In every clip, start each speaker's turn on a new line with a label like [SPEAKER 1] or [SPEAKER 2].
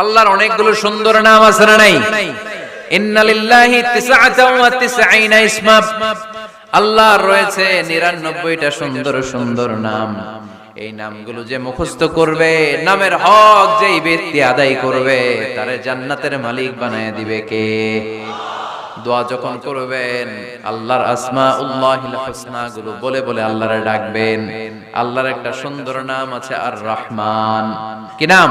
[SPEAKER 1] আল্লাহর অনেকগুলো সুন্দর নাম আছে না নাই? আল্লাহর রয়েছে 99টা সুন্দর সুন্দর নাম। এই নামগুলো যে মুখস্থ করবে, নামের হক ব্যক্তি আদায় করবে, তারে জান্নাতের মালিক বানায় দিবে কে? দোয়া যখন করবেন, আল্লাহর আসমা উল্লাহিল হোসনা গুলো বলে বলে আল্লাহরে ডাকবেন। আল্লাহর একটা সুন্দর নাম আছে আর রহমান কি নাম?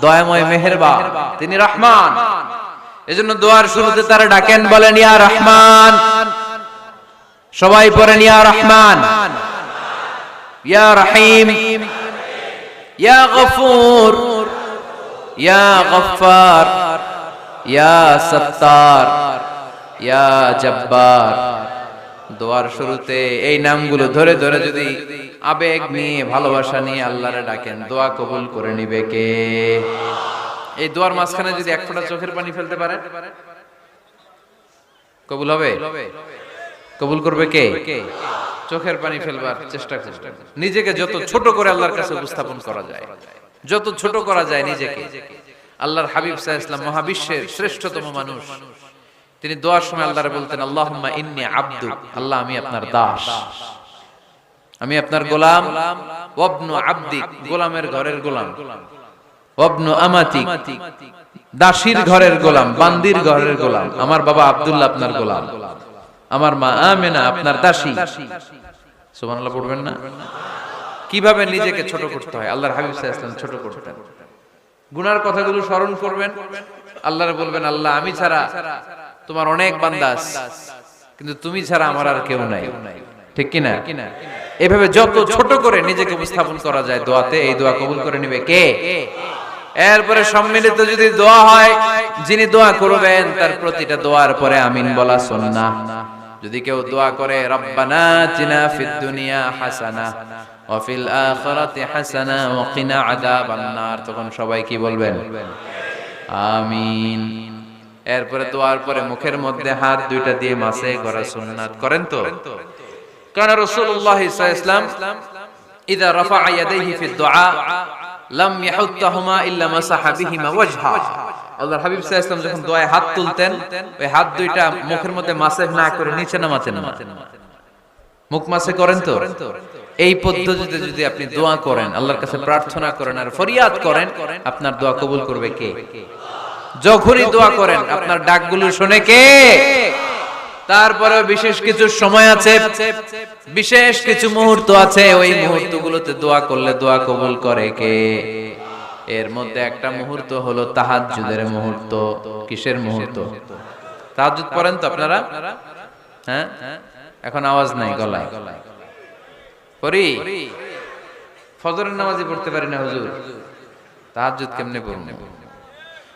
[SPEAKER 1] দয়াময় মেহেরবা তিনি রহমান। এজন্য দোয়ার শুরুতে তারা ডাকেন, বলেন, ইয়া রহমান। সবাই পড়েন, ইয়া রহমান। ইয়া রহিম। ইয়া গফুর। ইয়া গফফার। ইয়া সত্তার। ইয়া জব্বার। দোয়ার শুরুতে এই নামগুলো ধরে ধরে যদি আবেগ নিয়ে, ভালোবাসা নিয়ে আল্লাহরে ডাকেন। দোয়া কবুল করে নিবে কে? এই দোয়ার মাঝখানে যদি এক ফোঁটা চোখের পানি ফেলতে পারে? কবুল হবে? কবুল করবে কে? চোখের পানি ফেলবার চেষ্টা করবে। নিজেকে যত ছোট করে আল্লাহর কাছে উপস্থাপন করা যায়, যত ছোট করা যায় নিজেকে। আল্লাহর হাবিব সাহা ইসলাম মহাবিশ্বের শ্রেষ্ঠতম মানুষ। তিনি দোয়ার সময় আল্লাহরে বলতেন, আল্লাহুম্মা ইন্নি আব্দু আল্লাহ আমি আপনার দাস। আমি আপনার গোলাম ওয়াবনু আব্দি গোলামের ঘরের গোলাম। ওয়াবনু আমাতি দাসীর ঘরের গোলাম, বান্দির ঘরের গোলাম। আমার বাবা আব্দুল্লাহ আপনার গোলাম। আমার মা আমেনা আপনার দাসী। সুবহানাল্লাহ, পড়বেন না? কীভাবে নিজেকে ছোট করতে হয়? আল্লাহর হাবিব সাল্লাল্লাহু ছোট করতেন। গুনার কথাগুলো স্মরণ করবেন। আল্লাহরে বলবেন, আল্লাহ, আমি ছাড়া তোমার অনেক বান্দা কিন্তু তুমি ছাড়া আমার আর কেউ নাই। ঠিক কিনা? এভাবে যত ছোট করে নিজেকে উপস্থাপন করা যায় দোয়াতে, এই দোয়া কবুল করে নিবে কে? এরপরে সম্মিলিত যদি দোয়া হয়, যিনি দোয়া করবেন, তার প্রতিটা দোয়ার পরে আমিন বলা সুন্নাহ। যদি কেউ দোয়া করে, রব্বানা আতিনা ফিদ দুনিয়া হাসানা হাসানা, ওয়া কিনা আযাবান নার তখন সবাই কি বলবেন? আমিন। এরপরে দোয়ার পরে মুখের মধ্যে হাত দুইটা দিয়ে মাসে করা সুন্নাত করেন তো? কারণ আলাইহি ওয়াসাল্লাম ইদা রাফা দুআ লাম ইয়াহুত্তাহুমা ইল্লা মাসাহা বিহিমা ওয়াজহা। আল্লাহর হাবিব সাল্লাল্লাহু যখন দোয়ায় হাত তুলতেন, ওই হাত দুইটা মুখের মধ্যে মাসেহ না করে নিচে নামাতেন মুখ মাসে করেন তো? এই পদ্ধতিতে যদি আপনি দোয়া করেন, আল্লাহর কাছে প্রার্থনা করেন আর ফরিয়াদ করেন, আপনার দোয়া কবুল করবে কে? যখনই দোয়া করেন, আপনার ডাকগুলো শুনে কে? তারপরে বিশেষ কিছু সময় আছে, বিশেষ কিছু মুহূর্ত আছে, ওই মুহূর্তগুলোতে দোয়া করলে দোয়া কবুল করে কে? এর মধ্যে একটা মুহূর্ত হলো তাহাজ্জুদের মুহূর্ত। কিসের মুহূর্ত? তাহাজ্জুদ পড়েন তো আপনারা? হ্যাঁ? এখন আওয়াজ নাই গলায়। পড়ি? ফজরের নামাজই পড়তে পারি না হুজুর। তাহাজ্জুদ কেমনে পড়ব?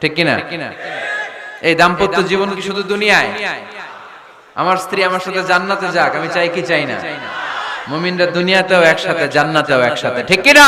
[SPEAKER 1] ঠিক কিনা? এই দাম্পত্য জীবন কি শুধু দুনিয়ায়? আমার স্ত্রী আমার সাথে জান্নাতে যাক আমি চাই কি চাই না? মুমিনরা দুনিয়াতেও একসাথে জান্নাতেও একসাথে। ঠিক কিনা?